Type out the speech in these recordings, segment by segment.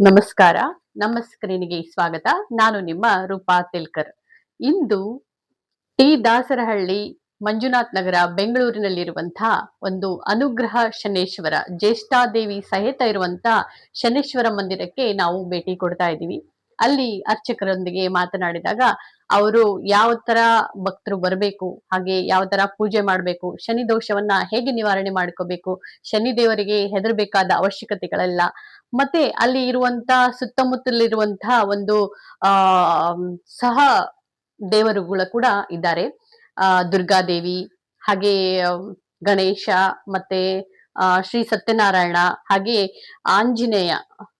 ನಮಸ್ಕಾರ ನಮ್ಮ ಸ್ಕ್ರೀನಿಗೆ ಸ್ವಾಗತ. ನಾನು ನಿಮ್ಮ ರೂಪಾ ತಿಲ್ಕರ್. ಇಂದು ಟಿ. ದಾಸರಹಳ್ಳಿ, ಮಂಜುನಾಥ್ ನಗರ ಬೆಂಗಳೂರಿನಲ್ಲಿರುವಂತಹ ಒಂದು ಅನುಗ್ರಹ ಶನೇಶ್ವರ, ಜ್ಯೇಷ್ಠಾದೇವಿ ಸಹಿತ ಇರುವಂತಹ ಶನೇಶ್ವರ ಮಂದಿರಕ್ಕೆ ನಾವು ಭೇಟಿ ಕೊಡ್ತಾ ಇದ್ದೀವಿ. ಅಲ್ಲಿ ಅರ್ಚಕರೊಂದಿಗೆ ಮಾತನಾಡಿದಾಗ ಅವರು ಯಾವ ತರ ಭಕ್ತರು ಬರಬೇಕು, ಹಾಗೆ ಯಾವ ತರ ಪೂಜೆ ಮಾಡಬೇಕು, ಶನಿ ದೋಷವನ್ನ ಹೇಗೆ ನಿವಾರಣೆ ಮಾಡ್ಕೋಬೇಕು, ಶನಿ ದೇವರಿಗೆ ಹೆದರ್ಬೇಕಾದ ಅವಶ್ಯಕತೆಗಳೆಲ್ಲ, ಮತ್ತೆ ಅಲ್ಲಿ ಇರುವಂತ ಸುತ್ತಮುತ್ತಲಿರುವಂತಹ ಒಂದು, ಆ, ಸಹ ದೇವರುಗಳು ಕೂಡ ಇದ್ದಾರೆ. ಆ, ದುರ್ಗಾದೇವಿ, ಹಾಗೆ ಗಣೇಶ ಮತ್ತೆ, ಆ, ಶ್ರೀ ಸತ್ಯನಾರಾಯಣ, ಹಾಗೆ ಆಂಜನೇಯ,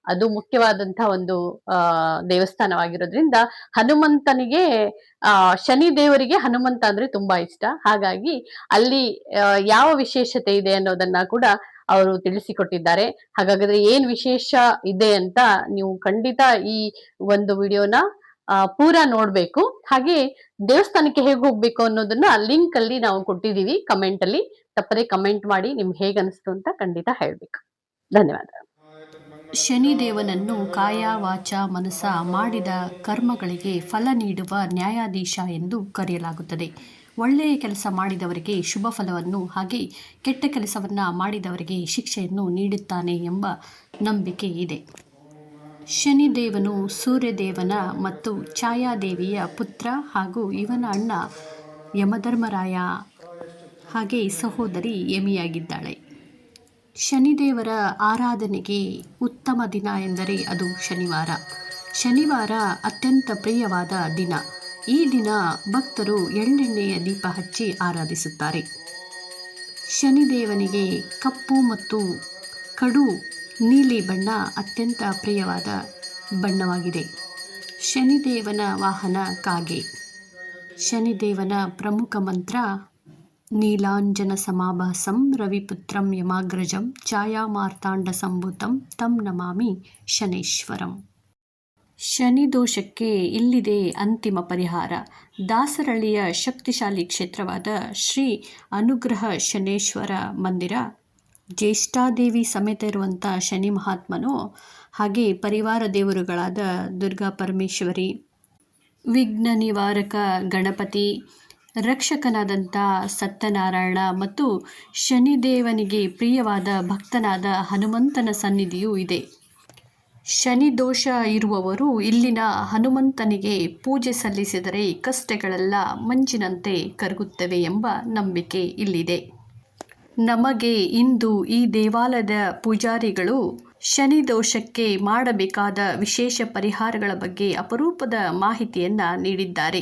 ಅದು ಮುಖ್ಯವಾದಂತಹ ಒಂದು, ಆ, ದೇವಸ್ಥಾನವಾಗಿರೋದ್ರಿಂದ ಹನುಮಂತನಿಗೆ, ಆ ಶನಿ ದೇವರಿಗೆ ಹನುಮಂತ ಅಂದ್ರೆ ತುಂಬಾ ಇಷ್ಟ. ಹಾಗಾಗಿ ಅಲ್ಲಿ ಯಾವ ವಿಶೇಷತೆ ಇದೆ ಅನ್ನೋದನ್ನ ಕೂಡ ಅವರು ತಿಳಿಸಿಕೊಟ್ಟಿದ್ದಾರೆ. ಹಾಗಾದ್ರೆ ಏನ್ ವಿಶೇಷ ಇದೆ ಅಂತ ನೀವು ಖಂಡಿತ ಈ ಒಂದು ವಿಡಿಯೋನ ಪೂರಾ ನೋಡ್ಬೇಕು. ಹಾಗೆ ದೇವಸ್ಥಾನಕ್ಕೆ ಹೇಗೆ ಹೋಗ್ಬೇಕು ಅನ್ನೋದನ್ನ ಲಿಂಕ್ ಅಲ್ಲಿ ನಾವು ಕೊಟ್ಟಿದೀವಿ ಕಮೆಂಟ್ ಅಲ್ಲಿ. ತಪ್ಪದೆ ಕಮೆಂಟ್ ಮಾಡಿ ನಿಮ್ಗೆ ಹೇಗೆ ಅನಿಸ್ತು ಅಂತ ಖಂಡಿತ ಹೇಳ್ಬೇಕು. ಧನ್ಯವಾದ. ಶನಿದೇವನನ್ನು ಕಾಯ, ವಾಚ, ಮನಸ ಮಾಡಿದ ಕರ್ಮಗಳಿಗೆ ಫಲ ನೀಡುವ ನ್ಯಾಯಾಧೀಶ ಎಂದು ಕರೆಯಲಾಗುತ್ತದೆ. ಒಳ್ಳೆಯ ಕೆಲಸ ಮಾಡಿದವರಿಗೆ ಶುಭ ಫಲವನ್ನು ಹಾಗೆ ಕೆಟ್ಟ ಕೆಲಸವನ್ನು ಮಾಡಿದವರಿಗೆ ಶಿಕ್ಷೆಯನ್ನು ನೀಡುತ್ತಾನೆ ಎಂಬ ನಂಬಿಕೆ ಇದೆ. ಶನಿದೇವನು ಸೂರ್ಯದೇವನ ಮತ್ತು ಛಾಯಾದೇವಿಯ ಪುತ್ರ ಹಾಗೂ ಇವನ ಅಣ್ಣ ಯಮಧರ್ಮರಾಯ. ಹಾಗೆ ಸಹೋದರಿ ಯಮಿಯಾಗಿದ್ದಾಳೆ. ಶನಿದೇವರ ಆರಾಧನೆಗೆ ಉತ್ತಮ ದಿನ ಎಂದರೆ ಅದು ಶನಿವಾರ. ಶನಿವಾರ ಅತ್ಯಂತ ಪ್ರಿಯವಾದ ದಿನ. ಈ ದಿನ ಭಕ್ತರು ಎಳ್ಳೆಣ್ಣೆಯ ದೀಪ ಹಚ್ಚಿ ಆರಾಧಿಸುತ್ತಾರೆ. ಶನಿದೇವನಿಗೆ ಕಪ್ಪು ಮತ್ತು ಕಡು ನೀಲಿ ಬಣ್ಣ ಅತ್ಯಂತ ಪ್ರಿಯವಾದ ಬಣ್ಣವಾಗಿದೆ. ಶನಿದೇವನ ವಾಹನ ಕಾಗೆ. ಶನಿದೇವನ ಪ್ರಮುಖ ಮಂತ್ರ, ನೀಲಾಂಜನ ಸಮಾಭಾಸಂ ರವಿಪುತ್ರಂ ಯಮಾಗ್ರಜಂ ಛಾಯಾಮಾರ್ತಾಂಡ ಸಂಭೂತಂ ತಂ ನಮಾಮಿ ಶನೇಶ್ವರಂ. ಶನಿ ದೋಷಕ್ಕೆ ಇಲ್ಲಿದೆ ಅಂತಿಮ ಪರಿಹಾರ. ದಾಸರಳ್ಳಿಯ ಶಕ್ತಿಶಾಲಿ ಕ್ಷೇತ್ರವಾದ ಶ್ರೀ ಅನುಗ್ರಹ ಶನೇಶ್ವರ ಮಂದಿರ ಜ್ಯೇಷ್ಠಾದೇವಿ ಸಮೇತ ಇರುವಂಥ ಶನಿ ಮಹಾತ್ಮನು ಹಾಗೆ ಪರಿವಾರ ದೇವರುಗಳಾದ ದುರ್ಗಾ ಪರಮೇಶ್ವರಿ, ವಿಘ್ನ ನಿವಾರಕ ಗಣಪತಿ ರಕ್ಷಕನಾದಂಥ ಸತ್ಯನಾರಾಯಣ ಮತ್ತು ಶನಿದೇವನಿಗೆ ಪ್ರಿಯವಾದ ಭಕ್ತನಾದ ಹನುಮಂತನ ಸನ್ನಿಧಿಯೂ ಇದೆ. ಶನಿ ದೋಷ ಇರುವವರು ಇಲ್ಲಿನ ಹನುಮಂತನಿಗೆ ಪೂಜೆ ಸಲ್ಲಿಸಿದರೆ ಕಷ್ಟಗಳೆಲ್ಲ ಮಂಜಿನಂತೆ ಕರಗುತ್ತವೆ ಎಂಬ ನಂಬಿಕೆ ಇಲ್ಲಿದೆ. ನಮಗೆ ಇಂದು ಈ ದೇವಾಲಯದ ಪೂಜಾರಿಗಳು ಶನಿ ದೋಷಕ್ಕೆ ಮಾಡಬೇಕಾದ ವಿಶೇಷ ಪರಿಹಾರಗಳ ಬಗ್ಗೆ ಅಪರೂಪದ ಮಾಹಿತಿಯನ್ನು ನೀಡಿದ್ದಾರೆ.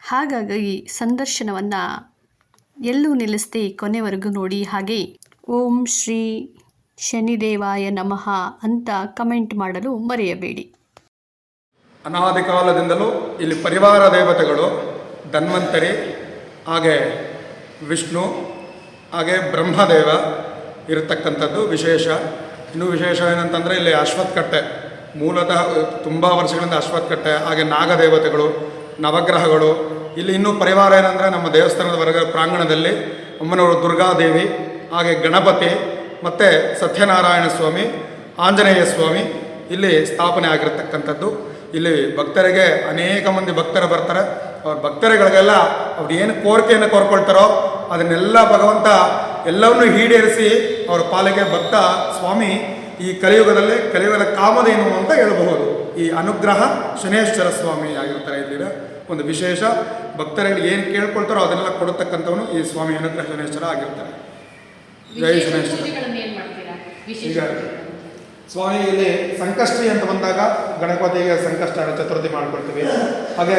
ಹಾಗಾಗಿ ಸಂದರ್ಶನವನ್ನು ಎಲ್ಲೂ ನಿಲ್ಲಿಸದೆ ಕೊನೆವರೆಗೂ ನೋಡಿ ಹಾಗೆ ಓಂ ಶ್ರೀ ಶನಿದೇವಾಯ ನಮಃ ಅಂತ ಕಮೆಂಟ್ ಮಾಡಲು ಮರೆಯಬೇಡಿ. ಅನಾದಿ ಕಾಲದಿಂದಲೂ ಇಲ್ಲಿ ಪರಿವಾರ ದೇವತೆಗಳು ಧನ್ವಂತರಿ, ಹಾಗೆ ವಿಷ್ಣು ಹಾಗೆ ಬ್ರಹ್ಮದೇವ ಇರತಕ್ಕಂಥದ್ದು ವಿಶೇಷ. ಇನ್ನೂ ವಿಶೇಷ ಏನಂತಂದರೆ ಇಲ್ಲಿ ಅಶ್ವತ್ಕಟ್ಟೆ ಮೂಲತಃ ತುಂಬ ವರ್ಷಗಳಿಂದ ಅಶ್ವತ್ಥಕಟ್ಟೆ, ಹಾಗೆ ನಾಗದೇವತೆಗಳು, ನವಗ್ರಹಗಳು. ಇಲ್ಲಿ ಇನ್ನೂ ಪರಿವಾರ ಏನಂದರೆ ನಮ್ಮ ದೇವಸ್ಥಾನದ ವರ್ಗ ಪ್ರಾಂಗಣದಲ್ಲಿ ಅಮ್ಮನವರು ದುರ್ಗಾದೇವಿ, ಹಾಗೆ ಗಣಪತಿ, ಮತ್ತು ಸತ್ಯನಾರಾಯಣ ಸ್ವಾಮಿ, ಆಂಜನೇಯ ಸ್ವಾಮಿ ಇಲ್ಲಿ ಸ್ಥಾಪನೆ ಆಗಿರತಕ್ಕಂಥದ್ದು. ಇಲ್ಲಿ ಭಕ್ತರಿಗೆ ಅನೇಕ ಮಂದಿ ಭಕ್ತರು ಬರ್ತಾರೆ. ಅವ್ರ ಭಕ್ತರುಗಳಿಗೆಲ್ಲ ಅವ್ರು ಏನು ಕೋರಿಕೆಯನ್ನು ಕೋರ್ಕೊಳ್ತಾರೋ ಅದನ್ನೆಲ್ಲ ಭಗವಂತ ಎಲ್ಲವನ್ನೂ ಈಡೇರಿಸಿ ಅವರ ಪಾಲಿಗೆ ಭಕ್ತ ಸ್ವಾಮಿ ಈ ಕಲಿಯುಗದಲ್ಲಿ ಕಲಿಯುಗದ ಕಾಮಧೇನು ಅಂತ ಹೇಳಬಹುದು. ಈ ಅನುಗ್ರಹ ಶನೇಶ್ವರ ಸ್ವಾಮಿ ಆಗಿರ್ತಾರೆ ಇಲ್ಲಿನ ಒಂದು ವಿಶೇಷ. ಭಕ್ತರಲ್ಲಿ ಏನು ಕೇಳ್ಕೊಳ್ತಾರೋ ಅದನ್ನೆಲ್ಲ ಕೊಡತಕ್ಕಂಥವನು ಈ ಸ್ವಾಮಿ ಅನುಗ್ರಹ ಶನೇಶ್ವರ ಆಗಿರ್ತಾರೆ. ಜೈ ಶನೇಶ್ವರ. ಈಗ ಸ್ವಾಮಿ ಇಲ್ಲಿ ಸಂಕಷ್ಟಿ ಅಂತ ಬಂದಾಗ ಗಣಪತಿಗೆ ಸಂಕಷ್ಟ ಚತುರ್ಥಿ ಮಾಡಿಕೊಡ್ತೀವಿ. ಹಾಗೆ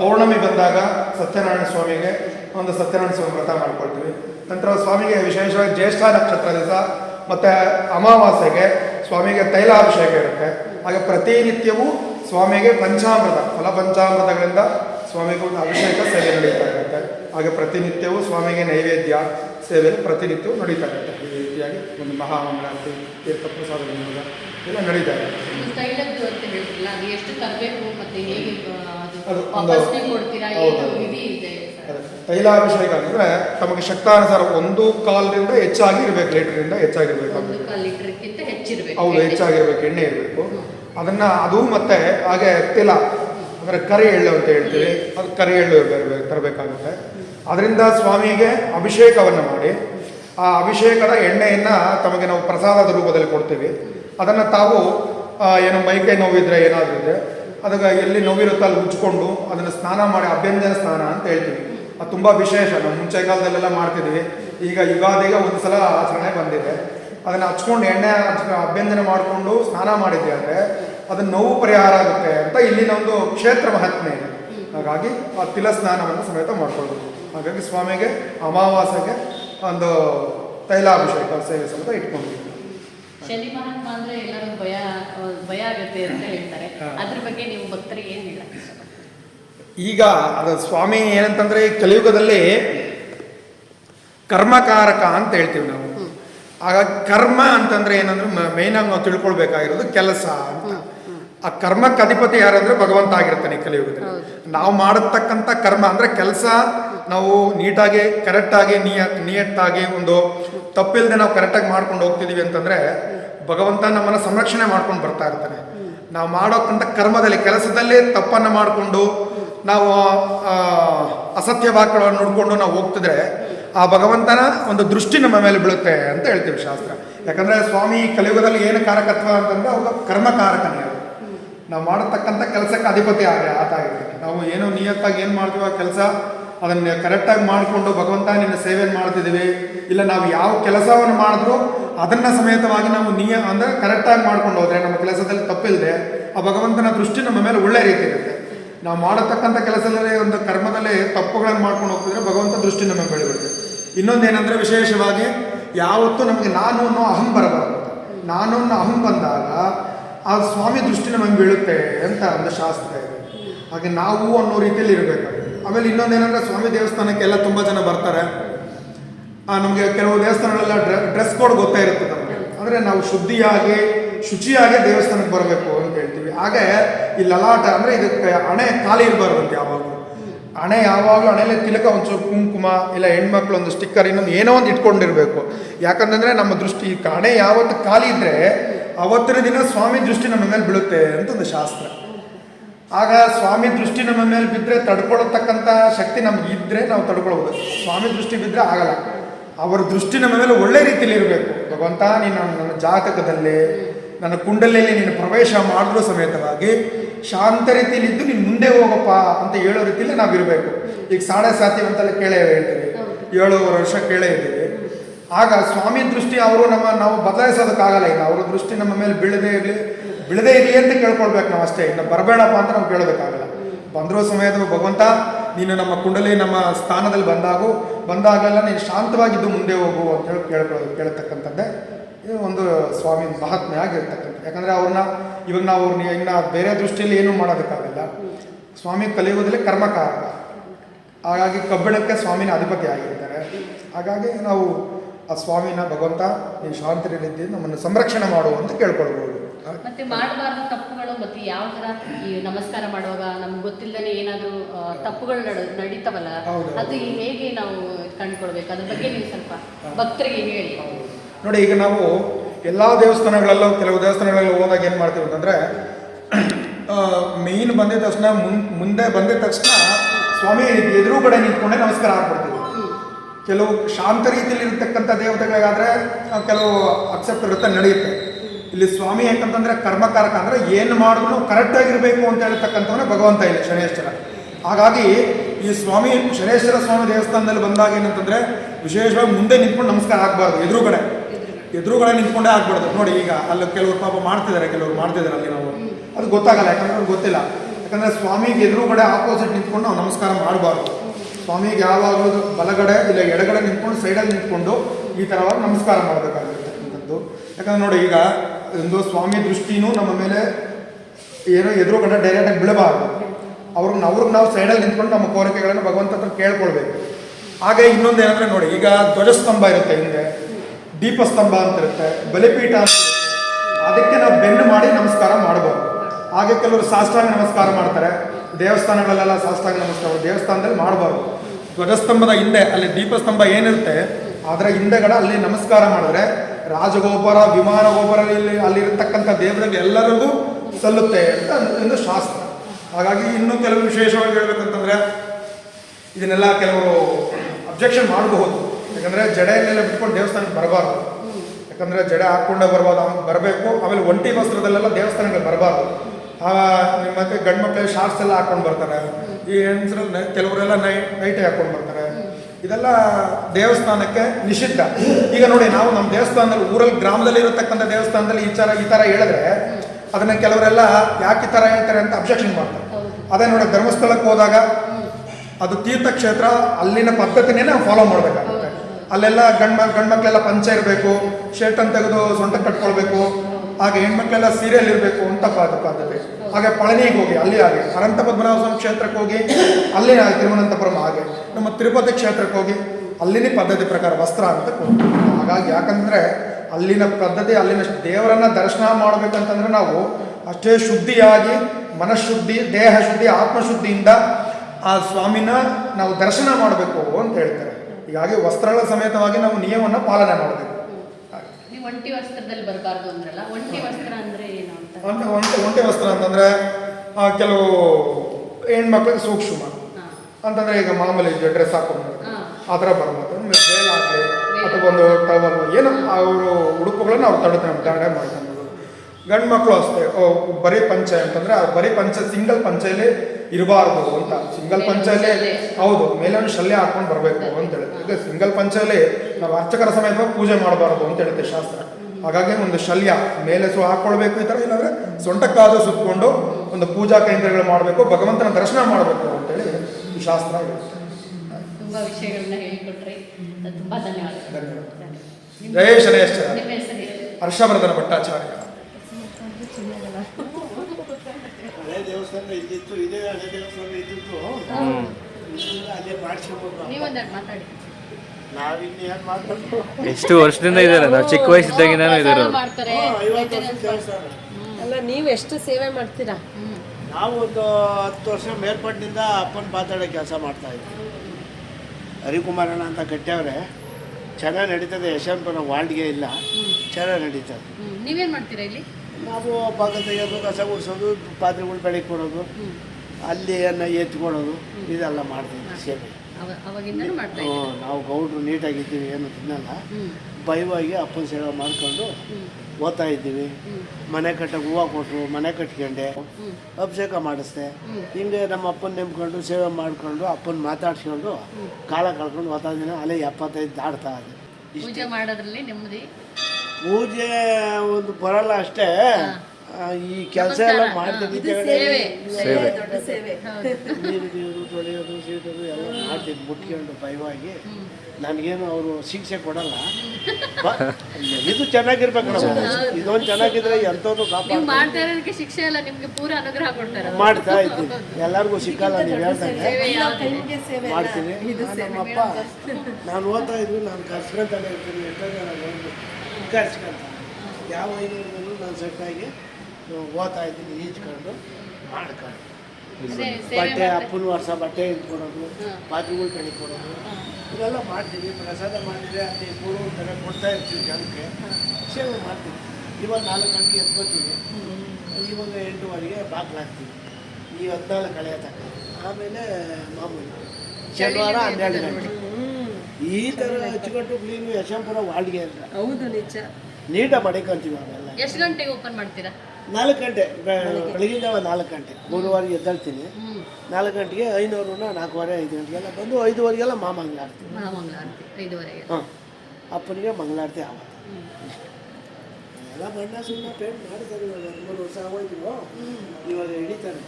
ಪೌರ್ಣಮಿ ಬಂದಾಗ ಸತ್ಯನಾರಾಯಣ ಸ್ವಾಮಿಗೆ ಒಂದು ಸತ್ಯನಾರಾಯಣ ಸ್ವಾಮಿ ವ್ರತ ಮಾಡ್ಕೊಳ್ತೀವಿ. ನಂತರ ಸ್ವಾಮಿಗೆ ವಿಶೇಷವಾಗಿ ಜ್ಯೇಷ್ಠ ನಕ್ಷತ್ರ ದಿವಸ, ಮತ್ತು ಅಮಾವಾಸ್ಯೆಗೆ ಸ್ವಾಮಿಗೆ ತೈಲಾಭಿಷೇಕ ಇರುತ್ತೆ. ಹಾಗೆ ಪ್ರತಿನಿತ್ಯವೂ ಸ್ವಾಮಿಗೆ ಪಂಚಾಮೃತ, ಫಲ ಪಂಚಾಮೃತಗಳಿಂದ ಸ್ವಾಮಿಗೆ ಒಂದು ಅಭಿಷೇಕ ಸೇವೆ ನಡೀತಾ ಇರುತ್ತೆ. ಹಾಗೆ ಪ್ರತಿನಿತ್ಯವೂ ಸ್ವಾಮಿಗೆ ನೈವೇದ್ಯ ಸೇವೆ ಪ್ರತಿನಿತ್ಯವೂ ನಡೀತಾ ಇರುತ್ತೆ. ಈ ರೀತಿಯಾಗಿ ಒಂದು ಮಹಾಮಂಗಳಾರತಿ ತೀರ್ಥಪ್ರಸಾದ ವಿನಿಯೋಗ ಎಲ್ಲ ನಡೀತಾ ಇದೆ. ತೈಲಾಭಿಷೇಕ ಅಂದರೆ ತಮಗೆ ಶಕ್ತಾನುಸಾರ ಒಂದು ಕಾಲದಿಂದ ಹೆಚ್ಚಾಗಿ ಇರಬೇಕು ಲೀಟ್ರಿಂದ ಹೆಚ್ಚಾಗಿರ್ಬೇಕು. ಹೌದು ಹೆಚ್ಚಾಗಿರ್ಬೇಕು ಎಣ್ಣೆ ಇರಬೇಕು. ಅದನ್ನ ಅದು ಮತ್ತೆ ಹಾಗೆ ತಿಲ ಅಂದರೆ ಕರಿ ಎಳ್ಳು ಅಂತ ಹೇಳ್ತೀವಿ. ಅದು ಕರಿ ಎಳ್ಳು ಇರಬೇಕು ತರಬೇಕಾಗುತ್ತೆ ಅದರಿಂದ ಸ್ವಾಮಿಗೆ ಅಭಿಷೇಕವನ್ನು ಮಾಡಿ, ಆ ಅಭಿಷೇಕದ ಎಣ್ಣೆಯನ್ನು ತಮಗೆ ನಾವು ಪ್ರಸಾದದ ರೂಪದಲ್ಲಿ ಕೊಡ್ತೀವಿ. ಅದನ್ನು ತಾವು ಏನು ಮೈಕೈ ನೋವಿದ್ರೆ ಏನಾದರೂ ಇದೆ ಅದಕ್ಕೆ ಎಲ್ಲಿ ನೋವಿರುತ್ತೋ ಅಲ್ಲಿ ಉಜ್ಕೊಂಡು ಅದನ್ನು ಸ್ನಾನ ಮಾಡಿ ಅಭ್ಯಂಜನ ಸ್ನಾನ ಅಂತ ಹೇಳ್ತೀವಿ. ಅದು ತುಂಬ ವಿಶೇಷ, ನಾವು ಮುಂಚೆ ಕಾಲದಲ್ಲೆಲ್ಲ ಮಾಡ್ತಿದ್ವಿ. ಈಗ ಯುಗಾದಿಗೆ ಒಂದು ಸಲ ಆಚರಣೆ ಬಂದಿದೆ. ಅದನ್ನು ಹಚ್ಕೊಂಡು ಎಣ್ಣೆ ಅಭ್ಯಂಜನ ಮಾಡಿಕೊಂಡು ಸ್ನಾನ ಮಾಡಿದ್ದೆ ಅಂದರೆ ಅದು ನೋವು ಪರಿಹಾರ ಆಗುತ್ತೆ ಅಂತ ಇಲ್ಲಿನ ಒಂದು ಕ್ಷೇತ್ರ ಮಹಾತ್ಮೆ ಇದೆ. ಹಾಗಾಗಿ ಆ ತಿಲ ಸ್ನಾನವನ್ನು ಸಮೇತ ಮಾಡ್ಕೊಳ್ಬೋದು. ಹಾಗಾಗಿ ಸ್ವಾಮಿಗೆ ಅಮಾವಾಸ್ಯೆಗೆ ಒಂದು ತೈಲಾಭಿಷೇಕ ಸೇವೆ ಸಮೇತ ಇಟ್ಕೊಂಡು ಶನಿ ಮಹಾತ್ಮ ಅಂದ್ರೆ ಎಲ್ಲರೂ ಭಯ ಭಯ ಆಗುತ್ತೆ ಅಂತ ಹೇಳ್ತಾರೆ. ಅದ್ರ ಬಗ್ಗೆ ನೀವು ಭಕ್ತರಿಗೆ ಏನು ಹೇಳಕ್ಕೆ ಈಗ ಅದು ಸ್ವಾಮಿ ಏನಂತಂದ್ರೆ ಕಲಿಯುಗದಲ್ಲಿ ಕರ್ಮಕಾರಕ ಅಂತ ಹೇಳ್ತೀವಿ ನಾವು. ಆಗ ಕರ್ಮ ಅಂತಂದ್ರೆ ಏನಂದ್ರೆ ಮೇನ್ ಆಗಿ ನಾವು ತಿಳ್ಕೊಳ್ಬೇಕಾಗಿರೋದು ಕೆಲಸ ಅಂತ. ಆ ಕರ್ಮಕ್ಕೆ ಅಧಿಪತಿ ಯಾರಂದ್ರೆ ಭಗವಂತ ಆಗಿರ್ತಾನೆ ಕಲಿಯುಗದಲ್ಲಿ. ನಾವು ಮಾಡತಕ್ಕಂಥ ಕರ್ಮ ಅಂದ್ರೆ ಕೆಲಸ ನಾವು ನೀಟಾಗಿ, ಕರೆಕ್ಟಾಗಿ, ನಿಯ, ನಿಯತ್ತಾಗಿ ಒಂದು ತಪ್ಪಿಲ್ಲದೆ ನಾವು ಕರೆಕ್ಟಾಗಿ ಮಾಡ್ಕೊಂಡು ಹೋಗ್ತಿದ್ದೀವಿ ಅಂತಂದರೆ ಭಗವಂತ ನಮ್ಮನ್ನು ಸಂರಕ್ಷಣೆ ಮಾಡ್ಕೊಂಡು ಬರ್ತಾ ಇರ್ತಾನೆ. ನಾವು ಮಾಡೋಕ್ಕಂಥ ಕರ್ಮದಲ್ಲಿ, ಕೆಲಸದಲ್ಲೇ ತಪ್ಪನ್ನು ಮಾಡಿಕೊಂಡು ನಾವು ಅಸತ್ಯ ವಾಕ್ಯಗಳನ್ನು ನೋಡಿಕೊಂಡು ನಾವು ಹೋಗ್ತಿದ್ರೆ ಆ ಭಗವಂತನ ಒಂದು ದೃಷ್ಟಿ ನಮ್ಮ ಮೇಲೆ ಬೀಳುತ್ತೆ ಅಂತ ಹೇಳ್ತೀವಿ ಶಾಸ್ತ್ರ. ಯಾಕಂದರೆ ಸ್ವಾಮಿ ಕಲಿಯುಗದಲ್ಲಿ ಏನು ಕಾರಕತ್ವ ಅಂತಂದ್ರೆ ಕರ್ಮ ಕರ್ಮಕಾರಕನೇ ಅದು ನಾವು ಮಾಡತಕ್ಕಂಥ ಕೆಲಸಕ್ಕೆ ಅಧಿಪತಿ ಆಗ ಆತ ಆಗಿರ್ತಾನೆ ನಾವು ಏನೋ ನಿಯತ್ತಾಗಿ ಏನು ಮಾಡ್ತೀವೋ ಆ ಕೆಲಸ ಅದನ್ನ ಕರೆಕ್ಟಾಗಿ ಮಾಡಿಕೊಂಡು ಭಗವಂತ ನಿನ್ನ ಸೇವೆಯನ್ನು ಮಾಡ್ತಿದ್ದೀವಿ. ಇಲ್ಲ ನಾವು ಯಾವ ಕೆಲಸವನ್ನು ಮಾಡಿದ್ರು ಅದನ್ನು ಸಮೇತವಾಗಿ ನಾವು ನಿಯ ಅಂದರೆ ಕರೆಕ್ಟಾಗಿ ಮಾಡ್ಕೊಂಡು ಹೋದರೆ ನಮ್ಮ ಕೆಲಸದಲ್ಲಿ ತಪ್ಪಿಲ್ಲದೆ ಆ ಭಗವಂತನ ದೃಷ್ಟಿ ನಮ್ಮ ಮೇಲೆ ಒಳ್ಳೆ ರೀತಿ ಇರುತ್ತೆ. ನಾವು ಮಾಡತಕ್ಕಂಥ ಕೆಲಸದಲ್ಲಿ ಒಂದು ಕರ್ಮದಲ್ಲಿ ತಪ್ಪುಗಳನ್ನು ಮಾಡ್ಕೊಂಡು ಹೋಗ್ತಿದ್ರೆ ಭಗವಂತ ದೃಷ್ಟಿ ನಮ್ಮ ಮೇಲೆ ಇನ್ನೊಂದು ಇನ್ನೊಂದೇನೆಂದ್ರೆ ವಿಶೇಷವಾಗಿ ಯಾವತ್ತೂ ನಮಗೆ ನಾನು ಅನ್ನೋ ಅಹಂ ಬರಬಾರದು. ನಾನು ಅನ್ನೋ ಅಹಂ ಬಂದಾಗ ಆ ಸ್ವಾಮಿ ದೃಷ್ಟಿ ನಮಗೆ ಬೀಳುತ್ತೆ ಅಂತ ಒಂದು ಶಾಸ್ತ್ರ ಇದೆ. ಹಾಗೆ ನಾವು ಅನ್ನೋ ರೀತಿಯಲ್ಲಿ ಇರಬೇಕು. ಆಮೇಲೆ ಇನ್ನೊಂದೇನೆಂದ್ರೆ ಸ್ವಾಮಿ ದೇವಸ್ಥಾನಕ್ಕೆಲ್ಲ ತುಂಬ ಜನ ಬರ್ತಾರೆ. ನಮಗೆ ಕೆಲವು ದೇವಸ್ಥಾನಗಳೆಲ್ಲ ಡ್ರೆಸ್ ಕೋಡ್ ಗೊತ್ತೇ ಇರುತ್ತೆ ನಮಗೆ. ಅಂದರೆ ನಾವು ಶುದ್ಧಿಯಾಗಿ, ಶುಚಿಯಾಗಿ ದೇವಸ್ಥಾನಕ್ಕೆ ಬರಬೇಕು ಅಂತ ಹೇಳ್ತೀವಿ. ಹಾಗೆ ಈ ಲಲಾಟ ಅಂದರೆ ಇದಕ್ಕೆ ಹಣೆ ಖಾಲಿ ಇರಬಾರ್ದಂತೆ ಯಾವಾಗಲೂ. ಹಣೆ ಯಾವಾಗಲೂ ಹಣೆಲೆ ತಿಲಕ ಒಂಚೂರು ಕುಂಕುಮ ಇಲ್ಲ ಹೆಣ್ಮಕ್ಳು ಒಂದು ಸ್ಟಿಕ್ಕರ್ ಇನ್ನೊಂದು ಏನೋ ಒಂದು ಇಟ್ಕೊಂಡಿರಬೇಕು. ಯಾಕಂತಂದರೆ ನಮ್ಮ ದೃಷ್ಟಿ ಹಣೆ ಯಾವತ್ತು ಖಾಲಿ ಇದ್ದರೆ ಅವತ್ತಿನ ದಿನ ಸ್ವಾಮಿ ದೃಷ್ಟಿ ನಮ್ಮ ಮೇಲೆ ಬೀಳುತ್ತೆ ಅಂತ ಒಂದು ಶಾಸ್ತ್ರ. ಆಗ ಸ್ವಾಮಿ ದೃಷ್ಟಿ ನಮ್ಮ ಮೇಲೆ ಬಿದ್ದರೆ ತಡ್ಕೊಳ್ಳತಕ್ಕಂಥ ಶಕ್ತಿ ನಮ್ಗೆ ಇದ್ದರೆ ನಾವು ತಡ್ಕೊಳ್ಬೋದು. ಸ್ವಾಮಿ ದೃಷ್ಟಿ ಬಿದ್ದರೆ ಆಗಲ್ಲ. ಅವರ ದೃಷ್ಟಿ ನಮ್ಮ ಮೇಲೆ ಒಳ್ಳೆ ರೀತಿಯಲ್ಲಿ ಇರಬೇಕು. ಭಗವಂತ, ನೀನು ನನ್ನ ಜಾತಕದಲ್ಲಿ, ನನ್ನ ಕುಂಡಲಿಯಲ್ಲಿ ನೀನು ಪ್ರವೇಶ ಮಾಡಿದ್ರು ಸಮೇತವಾಗಿ ಶಾಂತ ರೀತಿಯಲ್ಲಿ ಇದ್ದು ನೀನು ಮುಂದೆ ಹೋಗಪ್ಪ ಅಂತ ಹೇಳೋ ರೀತಿಯಲ್ಲಿ ನಾವು ಇರಬೇಕು. ಈಗ ಸಾಡೆ ಸಾತಿ ಅಂತೆಲ್ಲ ಕೇಳೇ ಹೇಳ್ತೀವಿ. ಏಳುವರೆ ವರ್ಷ ಕೇಳೇ ಇದ್ದೀವಿ. ಆಗ ಸ್ವಾಮಿ ದೃಷ್ಟಿ ಅವರು ನಮ್ಮ ನಾವು ಬದಲಾಯಿಸೋದಕ್ಕಾಗಲ್ಲ ಈಗ. ಅವರ ದೃಷ್ಟಿ ನಮ್ಮ ಮೇಲೆ ಬೀಳದೇ ಇರಲಿ. ಬೀಳದೇ ಇರಲಿ ಅಂತ ಕೇಳ್ಕೊಳ್ಬೇಕು ನಾವು ಅಷ್ಟೇ. ಇನ್ನು ಬರಬೇಡಪ್ಪ ಅಂತ ನಾವು ಕೇಳಬೇಕಾಗಲ್ಲ. ಬಂದಿರೋ ಸಮಯದ ಭಗವಂತ, ನೀನು ನಮ್ಮ ಕುಂಡಲಿ, ನಮ್ಮ ಸ್ಥಾನದಲ್ಲಿ ಬಂದಾಗು ಬಂದಾಗಲೆಲ್ಲ ನೀನು ಶಾಂತವಾಗಿದ್ದು ಮುಂದೆ ಹೋಗು ಅಂತ ಹೇಳಿ ಕೇಳ್ಕೊಳ್ಳೋದು ಕೇಳ್ತಕ್ಕಂಥದ್ದೇ ಇದು ಒಂದು ಸ್ವಾಮಿ ಮಹಾತ್ಮೆ ಆಗಿರ್ತಕ್ಕಂಥ ಯಾಕಂದರೆ ಅವ್ರನ್ನ, ಇವಾಗ ನಾವು ಅವ್ರನ್ನ ಇನ್ನು ಬೇರೆ ದೃಷ್ಟಿಯಲ್ಲಿ ಏನೂ ಮಾಡೋದಕ್ಕಾಗಲ್ಲ. ಸ್ವಾಮಿ ಕಲಿಯುವುದರಲ್ಲಿ ಕರ್ಮಕಾರಕ. ಹಾಗಾಗಿ ಕಬ್ಬಿಣಕ್ಕೆ ಸ್ವಾಮಿನ ಅಧಿಪತಿ ಆಗಿರ್ತಾರೆ ಹಾಗಾಗಿ ನಾವು ಆ ಸ್ವಾಮಿನ ಭಗವಂತ ಈ ಶಾಂತರಲ್ಲಿದ್ದು, ನಮ್ಮನ್ನು ಸಂರಕ್ಷಣೆ ಮಾಡು ಅಂತ ಕೇಳ್ಕೊಳ್ಬೋದು. ಮತ್ತೆ ಮಾಡಬಾರ್ದು ತಪ್ಪುಗಳು ಮತ್ತೆ ಯಾವ ತರ ಈ ನಮಸ್ಕಾರ ಮಾಡುವಾಗ ನಮ್ಗೆ ಗೊತ್ತಿಲ್ಲದೆ ಏನಾದ್ರು ತಪ್ಪುಗಳು ನಡ ನಡೀತಾವಲ್ಲ ಹೌದು. ಅದು ಹೇಗೆ ನಾವು ಕಂಡ್ಕೊಳ್ಬೇಕು? ಅದ್ರ ಬಗ್ಗೆ ನೀವು ಸ್ವಲ್ಪ ಭಕ್ತರಿಗೆ ಹೇಳಿ. ನೋಡಿ ಈಗ ನಾವು ಎಲ್ಲ ದೇವಸ್ಥಾನಗಳಲ್ಲೂ ಕೆಲವು ದೇವಸ್ಥಾನಗಳಲ್ಲಿ ಹೋದಾಗ ಏನು ಮಾಡ್ತೀವಿ ಅಂತಂದರೆ ಮೇಯ್ನ್ ಬಂದಿದ ತಕ್ಷಣ ಮುನ್ ಮುಂದೆ ಬಂದಿದ ತಕ್ಷಣ ಸ್ವಾಮಿ ಎದುರುಗಡೆ ನಿಂತ್ಕೊಂಡೆ ನಮಸ್ಕಾರ ಆಗ್ಬಿಡ್ತೀವಿ. ಕೆಲವು ಶಾಂತ ರೀತಿಯಲ್ಲಿ ಇರತಕ್ಕಂಥ ದೇವತೆಗಳಿಗಾದ್ರೆ ಕೆಲವು ಅಕ್ಸೆಪ್ಟ್ ಇರುತ್ತೆ ನಡೆಯುತ್ತೆ. ಇಲ್ಲಿ ಸ್ವಾಮಿ ಯಾಕಂತಂದರೆ ಕರ್ಮಕಾರಕ ಅಂದ್ರೆ ಏನು ಮಾಡಿದ್ರು ಕರೆಕ್ಟಾಗಿರಬೇಕು ಅಂತ ಹೇಳ್ತಕ್ಕಂಥವನೇ ಭಗವಂತ ಇಲ್ಲಿ ಶನೇಶ್ವರ. ಹಾಗಾಗಿ ಈ ಸ್ವಾಮಿ ಶನೇಶ್ವರ ಸ್ವಾಮಿ ದೇವಸ್ಥಾನದಲ್ಲಿ ಬಂದಾಗ ಏನಂತಂದ್ರೆ ವಿಶೇಷವಾಗಿ ಮುಂದೆ ನಿಂತ್ಕೊಂಡು ನಮಸ್ಕಾರ ಆಗಬಾರ್ದು, ಎದುರುಗಡೆ. ಎದುರುಗಡೆ ನಿಂತ್ಕೊಂಡೇ ಆಗ್ಬಾರ್ದು. ನೋಡಿ ಈಗ ಅಲ್ಲಿ ಕೆಲವರು ಪಾಪ ಮಾಡ್ತಿದ್ದಾರೆ, ಕೆಲವರು ಮಾಡ್ತಿದ್ದಾರೆ ಅಲ್ಲಿ ನಾವು. ಅದು ಗೊತ್ತಾಗಲ್ಲ, ಯಾಕಂದ್ರೆ ಗೊತ್ತಿಲ್ಲ. ಯಾಕಂದ್ರೆ ಸ್ವಾಮಿಗೆ ಎದುರುಗಡೆ ಆಪೋಸಿಟ್ ನಿಂತ್ಕೊಂಡು ನಾವು ನಮಸ್ಕಾರ ಮಾಡಬಾರ್ದು. ಸ್ವಾಮಿಗೆ ಯಾವಾಗಲೂ ಬಲಗಡೆ ಇಲ್ಲ ಎಡಗಡೆ ನಿಂತ್ಕೊಂಡು ಸೈಡಲ್ಲಿ ನಿಂತ್ಕೊಂಡು ಈ ಥರವಾಗಿ ನಮಸ್ಕಾರ ಮಾಡಬೇಕಾಗಿರ್ತಕ್ಕಂಥದ್ದು. ಯಾಕಂದ್ರೆ ನೋಡಿ ಈಗ ಒಂದು ಸ್ವಾಮಿ ದೃಷ್ಟಿನೂ ನಮ್ಮ ಮೇಲೆ ಏನೋ ಎದುರುಗಡೆ ಡೈರೆಕ್ಟಾಗಿ ಬೀಳಬಾರ್ದು. ಅವ್ರನ್ನ ಅವ್ರಿಗೆ ನಾವು ಸೈಡಲ್ಲಿ ನಿಂತ್ಕೊಂಡು ನಮ್ಮ ಕೋರಿಕೆಗಳನ್ನು ಭಗವಂತ ಹತ್ರ ಕೇಳ್ಕೊಳ್ಬೇಕು. ಹಾಗೆ ಇನ್ನೊಂದು ಏನಂದ್ರೆ ನೋಡಿ, ಈಗ ಧ್ವಜಸ್ತಂಭ ಇರುತ್ತೆ ಹಿಂದೆ. ದೀಪಸ್ತಂಭ ಅಂತ ಇರುತ್ತೆ ಬಲಿಪೀಠ ಅಂತ. ಅದಕ್ಕೆ ನಾವು ಬೆನ್ನು ಮಾಡಿ ನಮಸ್ಕಾರ ಮಾಡಬಾರ್ದು ಹಾಗೆ ಕೆಲವರು ಸಾಷ್ಟಾಂಗ ನಮಸ್ಕಾರ ಮಾಡ್ತಾರೆ. ದೇವಸ್ಥಾನಗಳಲ್ಲೆಲ್ಲ ಸಾಷ್ಟಾಂಗ ನಮಸ್ಕಾರ ದೇವಸ್ಥಾನದಲ್ಲಿ ಮಾಡಬಾರ್ದು. ಧ್ವಜಸ್ತಂಭದ ಹಿಂದೆ ಅಲ್ಲಿ ದೀಪಸ್ತಂಭ ಏನಿರುತ್ತೆ, ಅದರ ಹಿಂದೆಗಡೆ ಅಲ್ಲಿ ನಮಸ್ಕಾರ ಮಾಡಿದ್ರೆ ರಾಜಗೋಪುರ ವಿಮಾನ ಗೋಪುರ ಇಲ್ಲಿ ಅಲ್ಲಿರತಕ್ಕಂಥ ದೇವರಿಗೆ ಎಲ್ಲರಿಗೂ ಸಲ್ಲುತ್ತೆ ಅಂತ ಒಂದು ಶಾಸ್ತ್ರ. ಹಾಗಾಗಿ ಇನ್ನೂ ಕೆಲವು ವಿಶೇಷವಾಗಿ ಹೇಳ್ಬೇಕಂತಂದ್ರೆ ಇದನ್ನೆಲ್ಲ ಕೆಲವರು ಅಬ್ಜೆಕ್ಷನ್ ಮಾಡಬಹುದು. ಯಾಕಂದ್ರೆ ಜಡೆಯನ್ನೆಲ್ಲ ಬಿಟ್ಕೊಂಡು ದೇವಸ್ಥಾನಕ್ಕೆ ಬರಬಾರ್ದು. ಯಾಕಂದ್ರೆ ಜಡೆ ಹಾಕ್ಕೊಂಡೇ ಬರಬಾರ್ದು ಅವ್ನು ಬರಬೇಕು. ಆಮೇಲೆ ಒಂಟಿ ವಸ್ತ್ರದಲ್ಲೆಲ್ಲ ದೇವಸ್ಥಾನಕ್ಕೆ ಬರಬಾರ್ದು. ಆ ನಿಮ್ಮ ಗಂಡು ಮಕ್ಕಳಿಗೆ ಶಾರ್ಟ್ಸ್ ಎಲ್ಲ ಹಾಕೊಂಡು ಬರ್ತಾರೆ. ಈ ಹೆಣ್ಸರು ಕೆಲವರೆಲ್ಲ ನೈ ನೈಟೇ ಹಾಕೊಂಡು ಬರ್ತಾರೆ. ಇದೆಲ್ಲ ದೇವಸ್ಥಾನಕ್ಕೆ ನಿಷಿದ್ಧ. ಈಗ ನೋಡಿ ನಾವು ನಮ್ಮ ದೇವಸ್ಥಾನದಲ್ಲಿ ಊರಲ್ಲಿ ಗ್ರಾಮದಲ್ಲಿ ಇರತಕ್ಕಂಥ ದೇವಸ್ಥಾನದಲ್ಲಿ ಈ ಥರ ಈ ಥರ ಹೇಳಿದ್ರೆ ಅದನ್ನ ಕೆಲವರೆಲ್ಲ ಯಾಕೆ ಈ ಥರ ಹೇಳ್ತಾರೆ ಅಂತ ಅಬ್ಜೆಕ್ಷನ್ ಮಾಡ್ತಾರೆ. ಅದೇ ನೋಡಿ ಧರ್ಮಸ್ಥಳಕ್ಕೆ ಹೋದಾಗ ಅದು ತೀರ್ಥಕ್ಷೇತ್ರ ಅಲ್ಲಿನ ಪದ್ಧತಿನೇ ನಾವು ಫಾಲೋ ಮಾಡಬೇಕಾಗುತ್ತೆ. ಅಲ್ಲೆಲ್ಲ ಗಂಡ್ ಗಂಡ್ಮಕ್ಳೆಲ್ಲ ಪಂಚ ಇರಬೇಕು ಶರ್ಟ್ ಅನ್ನು ತೆಗೆದು ಸೊಂಟ ಕಟ್ಕೊಳ್ಬೇಕು ಹಾಗೆ ಹೆಣ್ಮಕ್ಳೆಲ್ಲ ಸೀರಿಯಲ್ ಇರಬೇಕು ಅಂತ ಪದ್ಧ- ಪದ್ಧತಿ ಹಾಗೆ ಪಳನಿಗೆ ಹೋಗಿ, ಅಲ್ಲಿ ಹಾಗೆ. ಅನಂತ ಪದ್ಮನಾಭ ಸ್ವಾಮಿ ಕ್ಷೇತ್ರಕ್ಕೆ ಹೋಗಿ, ಅಲ್ಲಿ ಹಾಗೆ ತಿರುವನಂತಪುರಂ ಹಾಗೆ. ನಮ್ಮ ತಿರುಪತಿ ಕ್ಷೇತ್ರಕ್ಕೆ ಹೋಗಿ, ಅಲ್ಲಿನ ಪದ್ಧತಿ ಪ್ರಕಾರ ವಸ್ತ್ರ ಅಂತ ಕೊಡ್ತೀವಿ. ಹಾಗಾಗಿ ಯಾಕಂದ್ರೆ ಅಲ್ಲಿನ ಪದ್ಧತಿ, ಅಲ್ಲಿನ ದೇವರನ್ನ ದರ್ಶನ ಮಾಡಬೇಕಂತಂದ್ರೆ ನಾವು ಅಷ್ಟೇ ಶುದ್ಧಿಯಾಗಿ, ಮನಃಶುದ್ಧಿ ದೇಹ ಶುದ್ಧಿ ಆತ್ಮಶುದ್ಧಿಯಿಂದ ಆ ಸ್ವಾಮಿನ ನಾವು ದರ್ಶನ ಮಾಡಬೇಕು ಅಂತ ಹೇಳ್ತಾರೆ. ಹೀಗಾಗಿ ವಸ್ತ್ರಗಳ ಸಮೇತವಾಗಿ ನಾವು ನಿಯಮವನ್ನು ಪಾಲನೆ ಮಾಡಬೇಕು. ಒಂಟಿ ವಸ್ತ್ರದಲ್ಲಿ ಬರಬಾರ್ದು ಅಂದ್ರಲ್ಲ, ಒಂಟಿ ವಸ್ತ್ರ ಅಂದ್ರೆ ಒಂಟೆ ಒಂಟೆ ಒಂಟೆ ವಸ್ತ್ರ ಅಂತಂದ್ರೆ ಕೆಲವು ಹೆಣ್ಮಕ್ಳಿಗೆ ಸೂಕ್ಷ್ಮ. ಅಂತಂದರೆ ಈಗ ಮಾಮೂಲಿ ಡ್ರೆಸ್ ಹಾಕೊಂಡು. ಆ ಥರ ಬರ್ಬೋದು ಆಗಲಿ ಅಥವಾ ಒಂದು ಟವಲ್ ಏನೋ ಅವರು ಉಡುಪುಗಳನ್ನು ಅವ್ರು ತಡೆ ತಡೆ ಮಾಡ್ಕೊಂಡು ಗಂಡು ಮಕ್ಕಳು ಅಷ್ಟೇ. ಬರೀ ಪಂಚೆ ಅಂತಂದರೆ ಆ ಬರೀ ಪಂಚೆ ಸಿಂಗಲ್ ಪಂಚೆಯಲ್ಲಿ ಇರಬಾರ್ದು ಅಂತ. ಸಿಂಗಲ್ ಪಂಚೆಯಲ್ಲಿ ಹೌದು ಮೇಲೆ ಒಂದು ಶಲ್ಯ ಹಾಕೊಂಡು ಬರಬೇಕು ಅಂತ ಹೇಳುತ್ತೆ. ಈಗ ಸಿಂಗಲ್ ಪಂಚೆಯಲ್ಲಿ ನಾವು ಅರ್ಚಕರ ಸಮೇತ ಪೂಜೆ ಮಾಡಬಾರ್ದು ಅಂತ ಹೇಳುತ್ತೆ ಶಾಸ್ತ್ರ. ಹಾಗಾಗಿ ಒಂದು ಶಲ್ಯ ಮೇಲೆ ಸೊ ಹಾಕೊಳ್ಬೇಕು ಈ ಥರ ಇಲ್ಲಾಂದ್ರೆ ಸೊಂಟಕ್ಕಾದರೂ ಸುತ್ತಕೊಂಡು ಒಂದು ಪೂಜಾ ಕೇಂದ್ರಗಳು ಮಾಡಬೇಕು ಭಗವಂತನ ದರ್ಶನ ಮಾಡಬೇಕು ಅಂತೇಳಿ ಈ ಶಾಸ್ತ್ರ ತುಂಬಾ ವಿಷಯಗಳನ್ನ ಹೇಳಿಕೊಟ್ರಿ. ತುಂಬಾ ಧನ್ಯವಾದಗಳು. ಧನ್ಯವಾದ. ಜಯ ಶನೇಶ್ವರ. ಹರ್ಷವರ್ಧನ ಭಟ್ಟಾಚಾರ್ಯ. ದೇವಸ್ಥಾನ ಇದ್ದಿತ್ತು ಇದೇ ಹಳೆ ದೇವಸ್ಥಾನ ಇದ್ದಿತ್ತು. ಅದೇ ಅಲ್ಲೇ ಮಾಡ್ಸ್ಕೊಂಡ್ಬಂದ್ರು ಮಾತಾಡಿ. ಎಷ್ಟು ವರ್ಷದಿಂದ ಇದ್ದಾರೆ? ನಾವು ಚಿಕ್ಕ ವಯಸ್ಸಿದ್ದಾಗಿಂದಾನು ಇದ್ದಾರೆ ಮಾಡ್ತಾರೆ ಅಲ್ಲ ನೀವು ಎಷ್ಟು ಸೇವೆ ಮಾಡ್ತೀರಾ? ನಾವು ಒಂದು ಹತ್ತು ವರ್ಷ ಮೇಲ್ಪಟ್ಟಿನಿಂದ ಅಪ್ಪನ ಪಾತಾಡೋ ಕೆಲಸ ಮಾಡ್ತಾ ಇದ್ದೀವಿ ಹರಿಕುಮಾರಣ್ಣ ಅಂತ ಕಟ್ಟಿಯವ್ರೆ ಚೆನ್ನಾಗಿ ನಡೀತದೆ. ಯಶವಂತಪುರ ವಾರ್ಡ್ಗೆ ಇಲ್ಲ. ಚೆನ್ನಾಗಿ ನಡೀತದೆ. ನೀವೇನು ಮಾಡ್ತೀರಾ ಇಲ್ಲಿ? ನಾವು ಪಾಕ ತೆಗೆಯೋದು ಕಸ ಗುಡಿಸೋದು ಪಾತ್ರೆಗಳು ಬೆಳಗ್ಗೆ ಕೊಡೋದು ಅಲ್ಲಿ ಅನ್ನ ಎತ್ಕೊಡೋದು ಇದೆಲ್ಲ ಮಾಡ್ತೀವಿ ಸೇವೆ. ಅವಾಗಿಂದನೂ ಮಾಡ್ತಾ ಹ್ಞೂ, ಇದ್ದೀರಾ. ನಾವು ಗೌಡ್ರು ನೀಟಾಗಿದ್ದೀವಿ ಏನು ತಿನ್ನಲ್ಲ. ಹ್ಮ್. ಭಯವಾಗಿ ಅಪ್ಪನ ಸೇವೆ ಮಾಡ್ಕೊಂಡು ಓದ್ತಾ ಇದ್ದೀವಿ. ಮನೆ ಕಟ್ಟಕ್ಕೆ ಹೂವು ಕೊಟ್ಟರು ಮನೆ ಕಟ್ಕೊಂಡೆ ಅಭಿಷೇಕ ಮಾಡಿಸ್ದೆ. ಹಿಂಗೆ ನಮ್ಮ ಅಪ್ಪನ ನೆಮ್ಕೊಂಡು ಸೇವೆ ಮಾಡಿಕೊಂಡು ಅಪ್ಪನ ಮಾತಾಡ್ಸ್ಕೊಂಡು ಕಾಲ ಕಳ್ಕೊಂಡು ಓದ್ತಾ ಇದ್ದೀನಿ. ಅಲ್ಲೇ ಎಪ್ಪತ್ತೈದು ದಾಡ್ತಾ ಇದೆ. ಪೂಜೆ ಮಾಡೋದ್ರಲ್ಲಿ ನೆಮ್ಮದಿ? ಪೂಜೆ ಒಂದು ಬರಲ್ಲ ಅಷ್ಟೇ. ಈ ಕೆಲಸ ಎಲ್ಲ ಮಾಡ್ತೀನಿ ಸೇವೆ. ದೊಡ್ಡ ಸೇವೆ. ನೀರು ನೀರು ತೊಳೆಯೋದು ಸೀಟೋದು ಎಲ್ಲ ಮಾಡ್ತೀನಿ ಮುಟ್ಕೊಂಡು ಭಯವಾಗಿ ನನಗೇನು ಅವರು ಶಿಕ್ಷೆ ಕೊಡಲ್ಲ. ಇದು ಚೆನ್ನಾಗಿರ್ಬೇಕು ನಾವು ಇದೊಂದು ಚೆನ್ನಾಗಿದ್ರೆ ಎಂಥವ್ರು ಕಾಪಾಡ ಮಾಡ್ತಾ ಇರೋದಕ್ಕೆ ಶಿಕ್ಷೆ ಎಲ್ಲ ನಿಮ್ಗೆ ಪೂರ ಅನುಗ್ರಹ ಕೊಡ್ತಾರ. ಮಾಡ್ತಾ ಇದ್ದೀನಿ ಎಲ್ಲರಿಗೂ ಸಿಕ್ಕಲ್ಲ ನೀವು ಹೇಳ್ದಂಗೆ. ಮಾಡ್ತೀನಿ ನಮ್ಮಪ್ಪ ನಾನು ಓದ್ತಾ ಇದ್ವಿ ನಾನು ಕರ್ಸ್ಕೊಂತಾನೆ ಇರ್ತೀನಿ. ಎಷ್ಟೋ ಜನ ಕರ್ಸ್ಕೊಂತ ಯಾವ ಐನೂರು ನಾನು ಸೆಟ್ಟಾಗಿ ಓದ್ತಾ ಇದ್ದೀನಿ ಈಜ್ಕೊಂಡು ಮಾಡ್ಕೊಂಡು ಬಟ್ಟೆ ಅಪ್ಪನ ವರ್ಷ ಬಟ್ಟೆ ಇಟ್ಕೊಡೋದು ಪಾತ್ರೆಗಳು ಕಡಿ ಕೊಡೋದು ಇದೆಲ್ಲ ಮಾಡ್ತೀವಿ ಪ್ರಸಾದ ಮಾಡಿದರೆ ಅಲ್ಲಿ ಪೂರ್ವ ಕಡೆ ಕೊಡ್ತಾ ಇರ್ತೀವಿ ಜನಕ್ಕೆ. ಸೇವೆ ಮಾಡ್ತೀವಿ. ಇವಾಗ ನಾಲ್ಕು ಗಂಟೆಗೆ ಎತ್ಕೋತೀವಿ ಇವಾಗ ಎಂಟುವರೆಗೆ ಬಾಗ್ಲಾಗ್ತೀವಿ ಈ ಹದಿನಾಲ್ಕು ಕಳೆಯ ತಕ್ಕ ಆಮೇಲೆ ಮಾಮೂಲಿ ಶನಿವಾರ ಹನ್ನೆರಡು ಗಂಟೆ. ಈ ಥರ ಅಚ್ಚುಕಟ್ಟು ಕ್ಲೀನು ಯಶವಂತಪುರ ವಾರ್ಡ್ಗೆ ಇಲ್ಲ. ಹೌದು ನಿಜ. ನೀಟಾಗಿ ಮಡಿಕೊಂತೀವಿ ಅವೆಲ್ಲ. ಎಷ್ಟು ಗಂಟೆಗೆ ಓಪನ್ ಮಾಡ್ತೀರಾ? ನಾಲ್ಕು ಗಂಟೆ ಬೆಳಗಿನ ಜಾವ ನಾಲ್ಕು ಗಂಟೆ. ಮೂರುವರೆಗೆ ಎದ್ದೇಳ್ತೀನಿ. ನಾಲ್ಕು ಗಂಟೆಗೆ ಐನೂರನ್ನ ನಾಲ್ಕೂವರೆ ಐದು ಗಂಟೆಗೆಲ್ಲ ಬಂದು ಐದುವರೆಗೆಲ್ಲ ಮಾಮಂಗ್ಲಾಡ್ತೀನಿ ಆಡ್ತೀನಿ ಐದುವರೆಗೆ. ಹಾಂ. ಅಪ್ಪನಿಗೆ ಮಂಗಳಾರತಿ ಆವತ್ತು ಎಲ್ಲ ಬಣ್ಣ ಸುಮ್ಮನೆ ಪೇಂಟ್ ಮಾಡ್ತಾರೆ ಇವಾಗ. ಮೂರು ವರ್ಷ ಆಗೋಯ್ತು ಇವಾಗ ಹಿಡಿತಾರೆ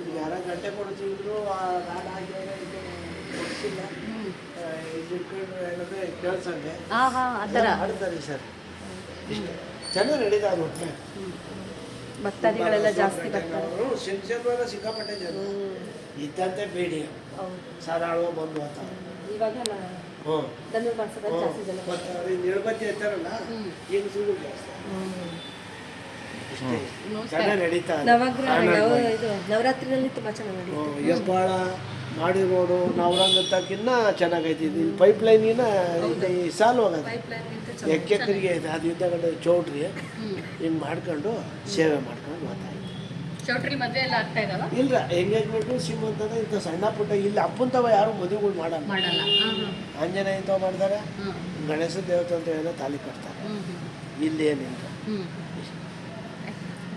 ಇದು ಯಾರ ಗಂಟೆ ಕೊಡ್ತಿದ್ರು ಆ ರಾಡ್ ಕೊಡ್ಸಿಲ್ಲ. ಇಟ್ಕೊಂಡು ಹೇಳಿದ್ರೆ ಕೇಳ್ಸಂಗೆ. ಆಡ್ತಾರೆ ಸರ್. ಇಷ್ಟೇ. ಚೆನ್ನಾಗಿ ನಡೀತಾ ಅದು ಒಟ್ಟೆ ಭಕ್ತಾದಿಗಳೆಲ್ಲ ಜಾಸ್ತಿ ಬರ್ತಾರೆ. ಶನಿವಾರ ಸಿಕ್ಕಾಪಟ್ಟೆ ಜನ. ಇದ್ದಂತೆ ಬೇಡಿ. ಸಾರಾಳುವ ಬಂದು ಅಂತ. ಇವಾಗ ಧನುರ್ಮಾಸದಲ್ಲಿ ಜಾಸ್ತಿ ಜನ ಮತ್ತೆ ಅವ್ರಿಗೆ ನಿಳ್ಬತ್ತಿ ಎತ್ತಾರಲ್ಲ ಈಗ ಸುಳ್ಳು ಜಾಸ್ತಿ ನವರಾತ್ರಿನಲ್ಲಿ ತುಂಬಾ ಚೆನ್ನಾಗಿ ಹೆಬ್ಬಾಳ ಮಾಡಿ ರೋಡು ನವರಂಗತ್ತಕ್ಕಿನ್ನ ಚೆನ್ನಾಗೈತಿ. ಇದು ಪೈಪ್ ಲೈನಿನ ಈ ಸಾಲು ಹೋಗದ ಎಕ್ಕೆಕ್ಕರಿಗೆ ಅದು ಇದ್ದಾಗಡೆ ಚೌಟ್ರಿ ಹಿಂಗೆ ಮಾಡ್ಕೊಂಡು ಸೇವೆ ಮಾಡ್ಕೊಂಡು ಹೋಗ್ತಾ ಇಲ್ಲ ಎಂಗೇಜ್ಮೆಂಟು ಶ್ರೀಮಂತದ ಇಂಥ ಸಣ್ಣ ಪುಟ್ಟ ಇಲ್ಲಿ ಅಪ್ಪಂತವ ಯಾರು ಮದುವೆಗಳು ಮಾಡಲ್ಲ. ಆಂಜನೇಯ ಇಂಥವು ಮಾಡ್ತಾರೆ ಗಣೇಶ ದೇವತೆ ಅಂತ ಏನೋ ತಾಲಿ ಕಟ್ತಾರೆ. ಇಲ್ಲೇನಿಲ್ಲ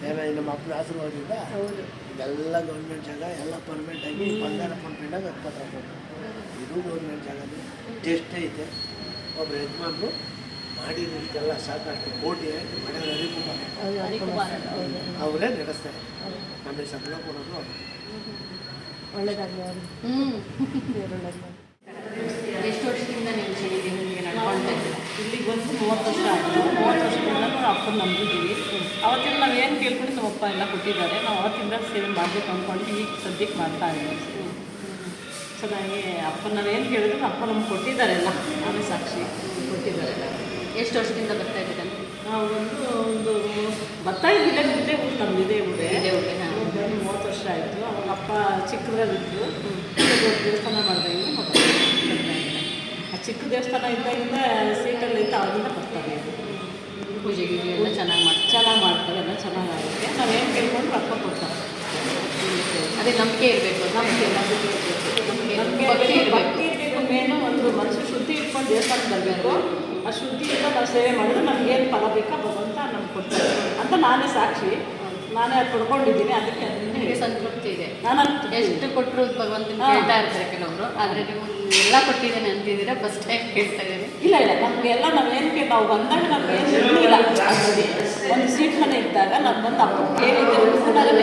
ಏನೋ ನಮ್ಮ ಅಪ್ಪನ ಆಶೀರ್ವಾದದಿಂದ ಇದೆಲ್ಲ ಗೌರ್ಮೆಂಟ್ ಜಾಗ ಎಲ್ಲ ಪರ್ಮನೆಂಟ್ ಆಗಿ ಬಂಗಾರ ಪರ್ಮನೆಂಟಾಗಿ ಅಪ್ಪತ್ರ ಇದು ಗೌರ್ಮೆಂಟ್ ಜಾಗ ಟೆಸ್ಟ್ ಐತೆ. ಒಬ್ಬ ಯಜಮಾನ್ರು ಮಾಡಿದ್ರು ಇದೆಲ್ಲ ಸಾಕಷ್ಟು ಕೋಟಿ ಆಯ್ತು ಮನೆ ಹರಿಕುಮಾರ್. ಅವರೇ ನಡೆಸ್ತಾರೆ. ನಮಗೆ ಸಂಬಳ ಕೊಡೋದು. ಒಳ್ಳೇದಾಗಲಿ ಎಷ್ಟು ವರ್ಷದಿಂದ ನೀವು ಶನಿ ದೇವರಿಗೆ ನಡ್ಕೊಳ್ತಾ ಇದ್ದೀರಾ? ಇಲ್ಲಿಗೆ ಬಂದು ಮೂವತ್ತು ವರ್ಷ ಆಯಿತು. ಮೂವತ್ತು ವರ್ಷದಿಂದ ನಾವು ಅಪ್ಪನ ನಂಬಿದ್ದೀವಿ. ಅವತ್ತಿಂದ ನಾವು ಏನು ಕೇಳ್ಕೊಂಡು ನಮ್ಮ ಅಪ್ಪ ಎಲ್ಲ ಕೊಟ್ಟಿದ್ದಾರೆ. ನಾವು ಅವತ್ತಿಂದ ಸೇವೆ ಮಾಡಬೇಕು ಅಂದ್ಕೊಂಡು ಈಗ ಸದ್ಯಕ್ಕೆ ಮಾಡ್ತಾ ಇದ್ದೀವಿ. ಚೆನ್ನಾಗಿ ಅಪ್ಪ ನಾವು ಏನು ಕೇಳಿದ್ರು ಅಪ್ಪ ನಮ್ಗೆ ಕೊಟ್ಟಿದ್ದಾರೆ ಎಲ್ಲ. ನಾನು ಸಾಕ್ಷಿ ಕೊಟ್ಟಿದ್ದಾರೆ ಎಷ್ಟು ವರ್ಷದಿಂದ ಬರ್ತಾ ಇದ್ದೀರಾ ನಾವು ಒಂದು ಒಂದು ಬರ್ತಾ ಇದ್ದಿಲ್ಲ ಇದೇ ಊರು ನಮ್ದು ಇದೇ ಊರೇ. ಇದೇ ಊರೇ, ಹಾ. ಮೂವತ್ತು ವರ್ಷ ಆಯಿತು. ಅವಾಗ ಅಪ್ಪ ಚಿಕ್ಕದಾಗಿತ್ತು ದೊಡ್ಡ ದೇವಸ್ಥಾನ ಮಾಡಿದಾಗಿಂದ ಇದ್ದಾರೆ. ಆ ಚಿಕ್ಕ ದೇವಸ್ಥಾನ ಇದ್ದಾಗಿಂದ ಸೀಟಲ್ಲಿ ಇತ್ತು ಅವಾಗಿಂದ ಬರ್ತಾರೆ ಪೂಜೆ ಗೀಜೆ ಎಲ್ಲ ಚೆನ್ನಾಗಿ ಮಾಡಿ ಚೆನ್ನಾಗಿ ಮಾಡ್ತಾರೆ ಎಲ್ಲ ಚೆನ್ನಾಗಾಗುತ್ತೆ. ನಾವೇನು ಕೇಳ್ಕೊಂಡು ರೊಕ್ಕ ಕೊಡ್ತಾರೆ. ಅದೇ ನಂಬಿಕೆ ಇರಬೇಕು ನಂಬಿಕೆ ನಂಬಿಕೆ ಇರಬೇಕು. ನಂಬಿಕೆ ಭಕ್ತಿ ಇರ್ಬೇಕು. ಭಕ್ತಿ ಇರಬೇಕು. ಮೇನು ಒಂದು ಮನಸ್ಸು ಶುದ್ಧಿ ಇಟ್ಕೊಂಡು ದೇವಸ್ಥಾನಕ್ಕೆ ಬರಬೇಕು. ಆ ಶುದ್ಧಿಯಿಂದ ನಾವು ಸೇವೆ ಮಾಡಿದ್ರೆ ನಮ್ಗೇನು ಫಲ ಬೇಕೋ ಭಗವಂತ ನಮ್ಗೆ ಕೊಡ್ತಾರೆ ಅಂತ ನಾನೇ ಸಾಕ್ಷಿ. ನಾನೇ ಅದು ಪಡ್ಕೊಂಡಿದ್ದೀನಿ ಅದಕ್ಕೆ ಅದರಿಂದ ಸಂತೃಪ್ತಿ ಇದೆ? ನಾನು ಎಷ್ಟು ಕೊಟ್ಟರು ಭಗವಂತನ. ಕೇಳ್ತಾ ಇರ್ತಾರೆ ಕೆಲವರು ಆದರೆ ನೀವು ಎಲ್ಲ ಕೊಟ್ಟಿದ್ದೇನೆ ಅಂತಿದ್ದೀರಾ? ಫಸ್ಟ್ ಟೈಮ್ ಕೇಳ್ತಾ ಇದ್ದೀನಿ ಇಲ್ಲ ಇಲ್ಲ ನಮಗೆಲ್ಲ ನಾವೇನಕ್ಕೆ ನಾವು ಬಂದಾಗ ನಮ್ಗೆ ಆಲ್ರೆಡಿ ಒಂದು ಸೀಟ್ ಮನೆ ಇದ್ದಾಗ ನಾನು ಬಂದು ಅಪ್ಪ ಕೇಳಿದ್ದೆ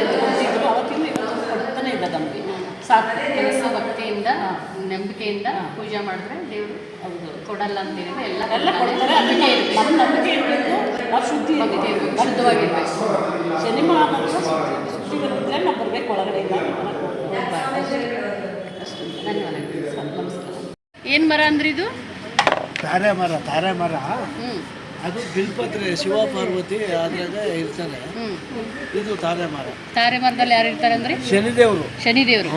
ಎತ್ಕೊಂಡಿದ್ರು ಅವತ್ತಿಂದ ಇವತ್ತು ಕೊಡ್ತಾನೆ ಇಲ್ಲ ನಮಗೆ. ಸಾಕು. ಕೆಲಸ ಭಕ್ತಿಯಿಂದ. ನಂಬಿಕೆಯಿಂದ ಪೂಜೆ ಮಾಡಿದ್ರೆ ದೇವರು ಹೌದು. ಕೊಡಲ್ಲ ಅಂತೀರಿ ಎಲ್ಲ ಎಲ್ಲ ಕೊಡ್ತಾರೆ ಅದಕ್ಕೆ ನಂಬಿಕೆ ಇರ್ಬೇಕು. ನಮ್ಮ ನಂಬಿಕೆ ಇರಬೇಕು ನಾವು ಶುದ್ಧಿ ಇರಬೇಕು ಶುದ್ಧವಾಗಿರ್ಬೇಕು. ಶುದ್ಧಿ ಬರಬೇಕು ಒಳಗಡೆ ಇಲ್ಲ ಅಷ್ಟೇ ಧನ್ಯವಾದಗಳು. ನಮಸ್ಕಾರ. ಏನು ಮರ ಅಂದ್ರಿ ಇದು ತಾರೆ ಮರ ತಾರೆ ಮರ ಹ್ಞೂ ಅದು ಬಿಲ್ಪತ್ರೆ ಶಿವ ಪಾರ್ವತಿ ಅದ್ರಾಗ ಇರ್ತಾರೆ. ಇದು ತಾರೆ ಮರ ತಾರೆ ಮರದಲ್ಲಿ ಯಾರು ಇರ್ತಾರೆ ಅಂದ್ರೆ? ಶನಿದೇವರು. ಶನಿದೇವರು.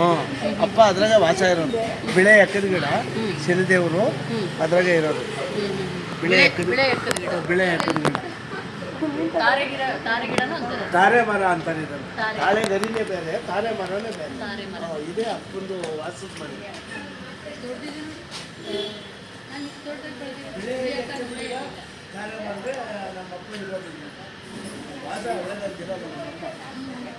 ಅಪ್ಪ ಅದ್ರಾಗ ವಾಸ ಇರೋದು. ಬಿಳೆ ಎಕ್ಕದ ಗಿಡ ಶನಿದೇವರು ಅದ್ರಾಗ ಇರೋದು. ಬಿಳೆ ಎಕ್ಕದ ಬಿಳೆ ಎಕ್ಕದ ಗಿಡ. ಬಿಳೆ ತಾರೆ ಮರ ಅಂತಾರೆ. ಇದನ್ನು. ತಾಳೆ ಗರಿನೇ ಬೇರೆ ತಾರೆ ಮರನೇ ಬೇರೆ ಇದೇ ಅಪ್ಪಂದು ವಾಸದ ಮರದೇ ನಮ್ಮ ಬಂದರೆ ನಮ್ಮ ಇಲ್ಲಿ. ವಾಸ ಒಳ್ಳೆದಾಗಿ ಇರೋದು ನಮ್ಮ ಅಪ್ಪ.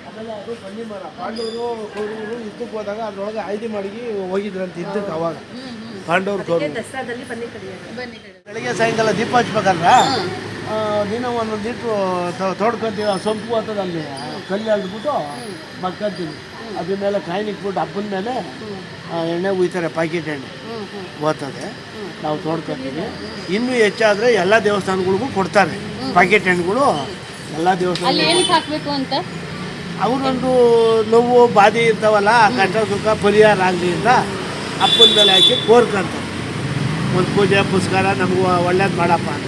ಆಮೇಲೆ ಅದು ಬನ್ನಿ ಮರ ಪಾಂಡವರು ಕೌರವರು ಯುದ್ಧಕ್ಕೆ ಹೋದಾಗ ಅದ್ರೊಳಗೆ ಆಯ್ದು ಮಾಡಿ ಹೋಗಿದ್ರಂತ ಯುದ್ಧಕ್ಕೆ ಅವಾಗ. ಪಾಂಡವರು ಕೌರವರು ಬೆಳಿಗ್ಗೆ ಸಾಯಂಕಾಲ ದೀಪ ಹಚ್ಬೇಕಲ್ಲ ಆ, ದಿನ ಒಂದೊಂದು ಇಟ್ಟು ತೊಡ್ಕೊತೀವಿ ಆ ಸೊಂಪು ಆಗ್ತದೆ ಅಲ್ಲಿ ಕಲ್ಲು ಅಲ್ದ್ಬಿಟ್ಟು ಮಕ್ಕಂತೀವಿ ಅದ್ರ ಮೇಲೆ ಕಾಯಿನ ಇಟ್ಬಿಟ್ಟು ಹಬ್ಬದ ಮೇಲೆ ಆ, ಎಣ್ಣೆ ಉಯ್ತಾರೆ ಪ್ಯಾಕೆಟ್ ಎಣ್ಣೆ. ಓದ್ತದೆ ನಾವು ತೋಡ್ಕೊತೀವಿ. ಇನ್ನೂ ಹೆಚ್ಚಾದರೆ ಎಲ್ಲ ದೇವಸ್ಥಾನಗಳಿಗೂ ಕೊಡ್ತಾರೆ. ಪ್ಯಾಕೆಟ್ ಹಣ್ಣುಗಳು ಎಲ್ಲ ದೇವಸ್ಥಾನ ಅಂತ? ಅವರೊಂದು ನೋವು ಬಾಧೆ ಇರ್ತಾವಲ್ಲ ಆ ಕಷ್ಟ ಸುಖ ಪರಿಹಾರ ಆಗಲಿ ಅಂತ ಅಪ್ಪನ ಮೇಲೆ ಹಾಕಿ ಕೋರ್ಕೊಂತಾರೆ. ಒಂದು ಪೂಜೆ ಪುಸ್ಕಾರ ನಮಗೂ ಒಳ್ಳೇದು ಮಾಡಪ್ಪ ಅಂತ.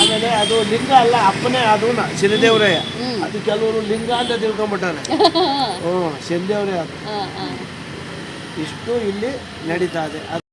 ಆಮೇಲೆ ಅದು ಲಿಂಗ ಅಲ್ಲ ಅಪ್ಪನೇ ಅದು ಶನಿದೇವರೇ. ಅದು ಕೆಲವರು ಲಿಂಗ ಅಂತ ತಿಳ್ಕೊಂಬಿಟ್ಟಾರೆ ಹ್ಞೂ ಶನಿದೇವರೇ ಅದು. ಇಷ್ಟು ಇಲ್ಲಿ ನಡೀತಾ ಇದೆ.